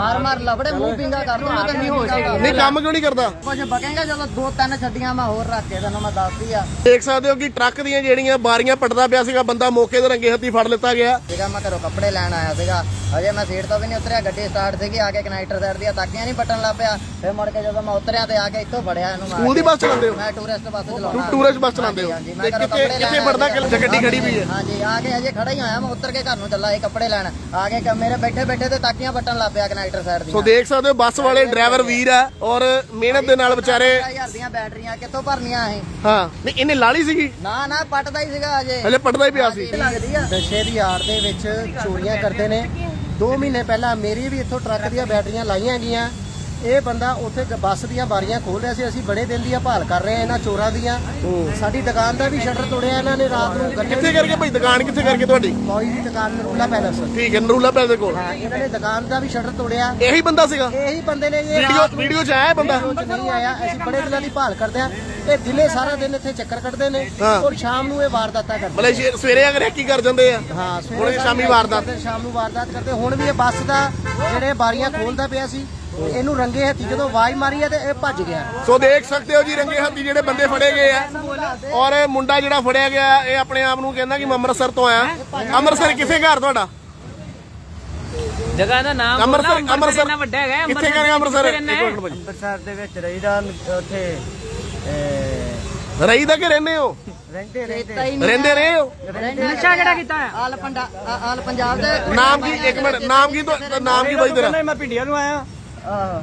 ਮਾਰ ਮਾਰ ਲਬੜੇ ਮੂੰਹ ਪਿੰਗਾ ਕਰ ਦੂੰ ਮੈਂ ਤਾਂ ਨਹੀਂ ਹੋ ਜਾਏਗਾ ਨਹੀਂ ਕੰਮ ਕਿਉਂ ਨਹੀਂ ਕਰਦਾ? ਕੁਝ ਬਕੇਗਾ ਜਦੋਂ ਦੋ ਤਿੰਨ ਛੱਡੀਆਂ ਮੈਂ ਹੋਰ ਰੱਖ ਕੇ ਤੈਨੂੰ ਮੈਂ ਦੱਸਦੀ ਆ। ਦੇਖ ਸਕਦੇ ਹੋ ਕਿ ਟਰੱਕ ਦੀਆਂ ਜਿਹੜੀਆਂ ਬਾਰੀਆਂ ਪਟਦਾ ਪਿਆ ਸੀਗਾ ਬੰਦਾ ਮੌਕੇ ਤੇ ਰੰਗੇ ਹੱਥੀ ਫੜ ਲਿੱਤਾ ਗਿਆ। ਸੀਗਾ ਮੈਂ ਘਰੋਂ ਕੱਪੜੇ ਲੈਣ ਆਇਆ ਸੀਗਾ। ਅਜੇ ਮੈਂ ਸੀਟ ਤੋਂ ਵੀ ਨਹੀਂ ਉਤਰਿਆ ਗੱਡੀ ਸਟਾਰਟ ਸੀਗੀ ਆ ਕੇ ਕਨੈਕਟਰ ਸਾਈਡ ਦੀਆਂ ਤਾਕੀਆਂ ਨਹੀਂ ਪਟਣ ਲੱਗ ਪਿਆ। ਫਿਰ ਮੁੜ ਕੇ ਜਦੋਂ ਮੈਂ ਉਤਰਿਆ ਤੇ ਆ ਕੇ ਇੱਥੋਂ ਫੜਿਆ ਇਹਨੂੰ ਮੈਂ ਸਕੂਲ ਦੀ ਬੱਸ ਚਲਾਉਂਦੇ ਹੋ? ਮੈਂ ਟੂਰਿਸਟ ਬੱਸ ਚਲਾਉਣਾ ਟੂਰਿਸਟ ਬੱਸ ਚਲਾਉਂਦੇ ਹੋ? ਹਾਂਜੀ, ਤੇ ਮੈਂ ਘਰੋਂ ਕਿੱਥੇ ਕੱਪੜੇ ਕਿੱਥੇ ਲੈਣ ਪੜਦਾ ਆਇਆ। ਗੱਡੀ ਖੜੀ ਵੀ ਹੈ? ਹਾਂਜੀ ਆ ਕੇ ਅਜੇ ਖੜਾ ਹੀ ਹੋਇਆ ਮੈਂ ਉਤਰ ਕੇ ਘਰ ਨੂੰ ਚੱਲਾ ਇਹ ਕੱਪੜੇ ਲੈਣ। ਆ ਕੇ ਕ- ਮੇਰੇ ਬੈਠੇ ਬੈਠੇ ਤੇ ਤਾਕੀਆਂ ਪਟਣ ਲੱਗ ਪਿਆ ਕਨੈਕਟਰ ਸਾਈਡ ਸੋ ਦੀਆਂ। ਦੇਖ ਸਕਦੇ ਹੋ ਬੱਸ ਵਾਲੇ ਡਰਾਈਵਰ ਵੀਰ ਆ ਔਰ ਮਿਹਨਤ ਦੇ ਨਾਲ ਵਿਚਾਰੇ 1000 ਦੀਆਂ ਬੈਟਰੀਆਂ ਕਿੱਥੋਂ ਭਰਨੀਆਂ ਅਸੀਂ ਹਾਂ। ਨਹੀਂ ਇਹਨੇ ਲਾਲੀ ਸੀਗੀ। ਨਾ ਨਾ ਪਟਦਾ ਹੀ ਸੀਗਾ ਅਜੇ ਹਲੇ ਪੜਦਾ ਹੀ ਪਿਆ ਸੀ। ਲੱਗਦੀ ਆ। ਨਸ਼ੇ ਦੀ ਆੜ ਦੇ ਵਿੱਚ ਚੋਰੀਆਂ ਕਰਦੇ ਨੇ। 2 ਮਹੀਨੇ ਪਹਿਲਾਂ ਮੇਰੀ ਵੀ ਇੱਥੋਂ ਟਰੱਕ ਦੀਆਂ ਬੈਟਰੀਆਂ ਲਾਈਆਂ ਗਈਆਂ। ਇਹ ਬੰਦਾ ਉੱਥੇ ਗ- ਬੱਸ ਦੀਆਂ ਬਾਰੀਆਂ ਖੋਲ ਰਿਹਾ ਸੀ ਅਸੀਂ ਬੜੇ ਦਿਨ ਦੀ ਭਾਲ ਕਰ ਰਹੇ ਹਾਂ ਇਹਨਾਂ ਚੋਰਾਂ ਦੀਆਂ। ਸਾਡੀ ਦੁਕਾਨ ਦਾ ਵੀ ਸ਼ਟਰ ਤੋੜਿਆ ਇਹਨਾਂ ਨੇ ਰਾਤ ਨੂੰ ਗੱਲੇ ਕਿੱਥੇ ਕਰਕੇ ਭਾਈ ਦੁਕਾਨ ਕਿੱਥੇ ਕਰਕੇ ਤੁਹਾਡੀ? ਮੌਈ ਦੀ ਦੁਕਾਨ ਨਰੂਲਾ ਪੈਲਸ। ਠੀਕ ਹੈ ਨਰੂਲਾ ਦੇ ਕੋਲ। ਹਾਂ ਇਹਨਾਂ ਨੇ ਦੁਕਾਨ ਦਾ ਵੀ ਸ਼ਟਰ ਤੋੜਿਆ। ਇਹੀ ਬੰਦਾ ਸੀਗਾ? ਇਹੀ ਬੰਦੇ ਨੇ ਇਹ ਵੀਡੀਓ ਰਾਤ ਨੂੰ ਵੀਡੀਓ ਚ ਆਇਆ ਇਹ ਬੰਦਾ? ਨਹੀਂ ਆਇਆ ਅਸੀਂ ਬੜੇ ਦਿਨਾਂ ਦੀ ਭਾਲ ਕਰਦੇ ਆ ਇਹ ਦਿਨੇ ਸਾਰਾ ਦਿਨ ਇੱਥੇ ਚੱਕਰ ਕੱਢਦੇ ਨੇ ਹਾਂ। ਔਰ ਸ਼ਾਮ ਨੂੰ ਇਹ ਵਾਰਦਾਤਾਂ ਕਰਦੇ ਮਲੇ ਸਵੇਰੇ ਅਗਰ ਕੀ ਕਰ ਜਾਂਦੇ ਆ। ਹਾਂ ਹੁਣ ਇਹ ਸ਼ਾਮੀ ਵਾਰਦਾਤ। ਕਰਦੇ, ਸ਼ਾਮ ਨੂੰ ਵਾਰਦਾਤ ਕਰਦੇ। ਹੁਣ ਵੀ ਇਹ ਬੱਸ ਦਾ ਜਿਹੜੇ ਬਾਰੀਆਂ ਖੋਲਦਾ ਪਿਆ ਸੀ ਇਹਨੂੰ ਰੰਗੇ ਹੱਥੀ ਜਦੋਂ ਆਵਾਜ਼ ਮਾਰੀ ਹੈ ਤੇ ਇਹ ਭੱਜ ਗਿਆ। ਸੋ ਦੇਖ ਸਕਦੇ ਹੋ ਜੀ ਰੰਗੇ ਹੱਥੀ ਜਿਹੜੇ ਬੰਦੇ ਫੜੇ ਗਏ ਆ। ਔਰ ਮੁੰਡਾ ਜਿਹੜਾ ਫੜਿਆ ਗਿਆ ਇਹ ਆਪਣੇ ਆਪ ਨੂੰ ਕਹਿੰਦਾ ਕਿ ਮੈਂ ਅੰਮ੍ਰਿਤਸਰ ਤੋਂ ਆਇਆ। ਅੰਮ੍ਰਿਤਸਰ ਕਿੱਥੇ ਘਰ ਤੁਹਾਡਾ? ਜਗ੍ਹਾ ਦਾ ਨਾਮ ਅੰਮ੍ਰਿਤਸਰ ਅੰਮ੍ਰਿਤਸਰ ਇੰਨਾ ਵੱਡਾ ਹੈਗਾ ਕਿੱਥੇ ਕਰੇ ਅੰਮ੍ਰਿਤਸਰ? ਰਹਿੰਦਾ ਅੰਮ੍ਰਿਤਸਰ ਦੇ ਵਿੱਚ ਰਹੀਦਾ ਉੱਥੇ ਰਹੀ ਦਾ ਕਿ ਰਹਿੰਦੇ ਹੋ? ਰਹਿੰਦੇ ਰਹਿੰਦੇ। ਰਹੇ ਹੋ? ਨਸ਼ਾ ਕਿਹੜਾ ਕੀਤਾ ਹੈ ਆਲ ਪੰਡਾ ਆਲ ਪੰਜਾਬ ਦੇ ਨਾਮ ਕੀ ਇੱਕ ਮਿੰਟ ਨਾਮ ਕੀ ਨਾਮ ਕੀ ਬਾਈ ਤੇਰਾ? ਮੈਂ ਪਿੰਡੀਆਂ ਨੂੰ ਆਇਆ।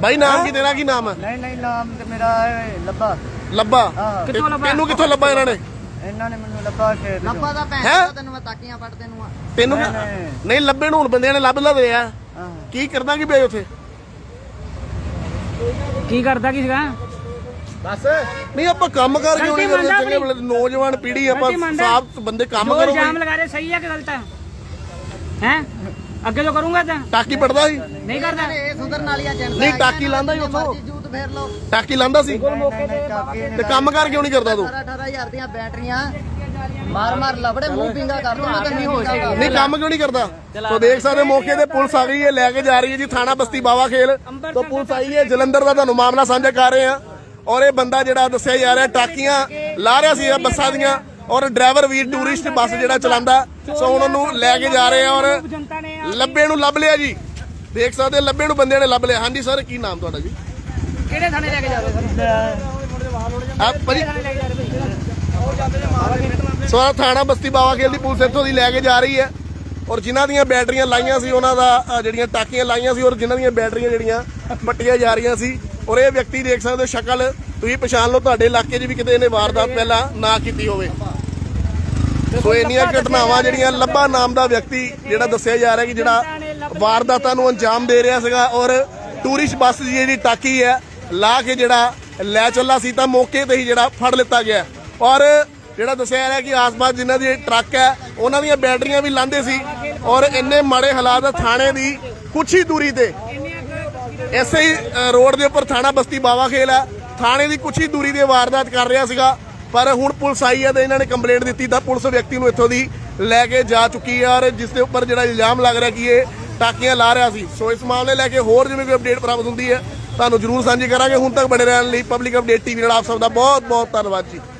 ਬਾਈ ਨਾਮ ਕੀ ਤੇਰਾ ਕੀ ਨਾਮ ਹੈ? ਨਹੀਂ ਨਹੀਂ ਨਾਮ ਤੇ ਮੇਰਾ ਇਹ ਲੱਭਾ। ਲੱਭਾ? ਕਿੱਥੋਂ ਲੱਭਾ? ਤੈਨੂੰ ਕਿੱਥੋਂ ਲੱਭਾ ਇਹਨਾਂ ਨੇ? ਇਹਨਾਂ ਨੇ ਮੈਨੂੰ ਲੱਭਾ ਕੇ ਲੱਭਾ ਦਾ ਭੈਣ ਹੈਂ? ਚੋਦ ਤੈਨੂੰ ਮੈਂ ਤਾਕੀਆਂ ਪੱਟ ਤੈਨੂੰ ਆ। ਤੈਨੂੰ ਨਹੀਂ ਲੱਭੇ ਨੂੰ ਹੁਣ ਬੰਦਿਆਂ ਨੇ ਲੱਭ ਲੱਭ ਰਿਹਾ ਕੀ ਕਰਦਾ ਕੀ ਪਿਆ ਉੱਥੇ? ਕੀ ਕਰਦਾ ਕੀ ਸੀਗਾ? ਬਸ। ਨਹੀਂ ਆਪਾਂ ਕੰਮ ਕਰ ਕਿਉਂ ਨਹੀਂ ਗਲਤੀ ਕਰਦੇ? ਮੰਨਦਾ ਚੰਗੇ ਬਲੇ ਨੌਜਵਾਨ ਪੀੜ੍ਹੀ ਆਪਾਂ ਗਲਤੀ ਮੰਨਦਾ। ਸਾਫ਼ ਬੰਦੇ ਕੰਮ ਜੋ ਕਰੋ ਇਲਜ਼ਾਮ ਬਈ। ਲਗਾ ਰਹੇ ਸਹੀ ਹੈ ਕਿ ਗਲਤ ਹੈ ਹੈ? ਅੱਗੇ ਜੋ ਕਰੂੰਗਾ ਤਾਂ ਟਾਕੀ ਪੜਦਾ ਸੀ। ਨਹੀਂ ਕਰਦਾ। ਇਹ ਸੁਧਰਨ ਵਾਲੀਆਂ ਜਨਤਾ ਨਹੀਂ, ਟਾਕੀ ਲਾਂਦਾ ਹੀ ਉੱਥੋਂ। ਮਰਜ਼ੀ ਜੂਤ ਫੇਰ ਲਓ। ਟਾਕੀ ਲਾਂਦਾ ਸੀ। ਤੇ ਕੰਮ ਕਰ ਕਿਉਂ ਨਹੀਂ ਕਰਦਾ ਤੂੰ? 18 18000 ਦੀਆਂ ਬੈਟਰੀਆਂ ਮਾਰ ਮਾਰ ਲਬੜੇ ਮੂੰਹ ਪਿੰਗਾ ਕਰ ਦੂੰ ਮੈਂ ਤਾਂ ਨਹੀਂ ਹੋ ਜਾਏਗਾ ਨਹੀਂ ਕੰਮ ਕਿਉਂ ਨਹੀਂ ਕਰਦਾ? ਤੋ ਦੇਖ ਸਕਦੇ ਮੌਕੇ ਤੇ ਪੁਲਿਸ ਆ ਗਈ ਹੈ ਲੈ ਕੇ ਜਾ ਰਹੀ ਹੈ ਜੀ ਥਾਣਾ ਬਸਤੀ ਬਾਵਾ ਖੇਲ। ਤੋਂ ਪੁਲਿਸ ਆਈ ਹੈ ਜਲੰਧਰ ਦਾ ਤੁਹਾਨੂੰ ਮਾਮਲਾ ਸਾਂਝਾ ਕਰ ਰਹੇ ਆ ਔਰ ਇਹ ਬੰਦਾ ਜਿਹੜਾ ਦੱਸਿਆ ਜਾ ਰਿਹਾ ਟਾਕੀਆਂ ਲਾ ਰਿਹਾ ਸੀ ਇਹ ਬੱਸਾਂ ਦੀਆਂ। ਔਰ ਡਰਾਈਵਰ ਵੀਰ ਟੂਰਿਸਟ ਬੱਸ ਜਿਹੜਾ ਚਲਾਉਂਦਾ ਸੋ ਹੁਣ ਉਹਨੂੰ ਲੈ ਕੇ ਜਾ ਰਹੇ ਆ ਔਰ ਨੇ ਲੱਭੇ ਨੂੰ ਲੱਭ ਲਿਆ ਜੀ। ਦੇਖ ਸਕਦੇ ਹੋ ਲੱਭੇ ਨੂੰ ਬੰਦਿਆਂ ਨੇ ਲੱਭ ਲਿਆ। ਹਾਂਜੀ ਸਰ ਕੀ ਨਾਮ ਤੁਹਾਡਾ ਜੀ? ਕਿਹੜੇ ਥਾਣੇ ਲੈ ਕੇ ਜਾ ਰਹੇ ਸਰ? ਆ ਭਾਜੀ ਥਾਣੇ ਲੈ ਕੇ ਜਾ ਰਹੇ ਸੋ ਆਹ ਥਾਣਾ ਬਸਤੀ ਬਾਵਾ ਖੇਲ ਦੀ ਪੁਲਿਸ ਇੱਥੋਂ ਦੀ ਲੈ ਕੇ ਜਾ ਰਹੀ ਹੈ। ਔਰ ਜਿਨ੍ਹਾਂ ਦੀਆਂ ਬੈਟਰੀਆਂ ਲਾਈਆਂ ਸੀ ਉਹਨਾਂ ਦਾ ਜਿਹੜੀਆਂ ਟਾਕੀਆਂ ਲਾਈਆਂ ਸੀ ਔਰ ਜਿਨ੍ਹਾਂ ਦੀਆਂ ਬੈਟਰੀਆਂ ਜਿਹੜੀਆਂ ਪੱਟੀਆਂ ਜਾ ਰਹੀਆਂ ਸੀ। ਔਰ ਇਹ ਵਿਅਕਤੀ ਦੇਖ ਸਕਦੇ ਹੋ ਸ਼ਕਲ ਤੁਸੀਂ ਪਛਾਣ ਲਓ ਤੁਹਾਡੇ ਇਲਾਕੇ 'ਚ ਵੀ ਕਿਤੇ ਇਹਨੇ ਵਾਰਦਾਤ ਪਹਿਲਾਂ ਨਾ ਕੀਤੀ ਹੋਵੇ। ਸੋ ਇੰਨੀਆਂ ਘਟਨਾਵਾਂ ਜਿਹੜੀਆਂ ਲੱਭਾ ਨਾਮ ਦਾ ਵਿਅਕਤੀ ਜਿਹੜਾ ਦੱਸਿਆ ਜਾ ਰਿਹਾ ਕਿ ਜਿਹੜਾ ਵਾਰਦਾਤਾਂ ਨੂੰ ਅੰਜਾਮ ਦੇ ਰਿਹਾ ਸੀਗਾ ਔਰ ਟੂਰਿਸਟ ਬੱਸ ਦੀ ਜਿਹੜੀ ਟਾਕੀ ਹੈ ਲਾ ਕੇ ਜਿਹੜਾ ਲੈ ਚੱਲਾ ਸੀ ਤਾਂ ਮੌਕੇ ਤੇ ਹੀ ਜਿਹੜਾ ਫੜ ਲਿੱਤਾ ਗਿਆ। ਔਰ ਜਿਹੜਾ ਦੱਸਿਆ ਜਾ ਰਿਹਾ ਕਿ ਆਸ-ਪਾਸ ਜਿਨ੍ਹਾਂ ਦੀ ਟਰੱਕ ਹੈ ਉਹਨਾਂ ਦੀਆਂ ਬੈਟਰੀਆਂ ਵੀ ਲਾਂਦੇ ਸੀ ਔਰ ਇੰਨੇ ਮਾੜੇ ਹਾਲਾਤ ਥਾਣੇ ਦੀ ਕੁਛ ਹੀ ਦੂਰੀ ਤੇ। ਐਸੇ ਹੀ ਰੋਡ ਦੇ ਉੱਪਰ ਥਾਣਾ ਬਸਤੀ ਬਾਵਾ ਖੇਲ ਹੈ। ਥਾਣੇ ਦੀ ਕੁਛ ਹੀ ਦੂਰੀ ਦੇ ਵਾਰਦਾਤ ਕਰ ਰਿਹਾ ਸੀਗਾ। ਪਰ ਹੁਣ ਪੁਲਿਸ ਆਈ ਹੈ ਤੇ ਇਹਨਾਂ ਨੇ ਕੰਪਲੇਂਟ ਦਿੱਤੀ ਤਾਂ ਪੁਲਿਸ ਵਿਅਕਤੀ ਨੂੰ ਇੱਥੋਂ ਦੀ ਲੈ ਕੇ ਜਾ ਚੁੱਕੀ ਹੈ ਔਰ ਜਿਸ ਦੇ ਉੱਪਰ ਜਿਹੜਾ ਇਲਜ਼ਾਮ ਲੱਗ ਰਿਹਾ ਕਿ ਇਹ ਟਾਕੀਆਂ ਲਾ ਰਿਹਾ ਸੀ। ਸੋ ਇਸ ਮਾਮਲੇ ਲੈ ਕੇ ਹੋਰ ਜਿਵੇਂ ਕੋਈ ਅਪਡੇਟ ਪ੍ਰਾਪਤ ਹੁੰਦੀ ਹੈ, ਤੁਹਾਨੂੰ ਜਰੂਰ ਸਾਂਝੀ ਕਰਾਂਗੇ। ਹੁਣ ਤੱਕ ਬਣੇ ਰਹਿਣ ਲਈ ਪਬਲਿਕ ਅਪਡੇਟ ਟੀਵੀ ਨਾਲ ਆਪ ਸਭ ਦਾ ਬਹੁਤ ਬਹੁਤ ਧੰਨਵਾਦ ਜੀ।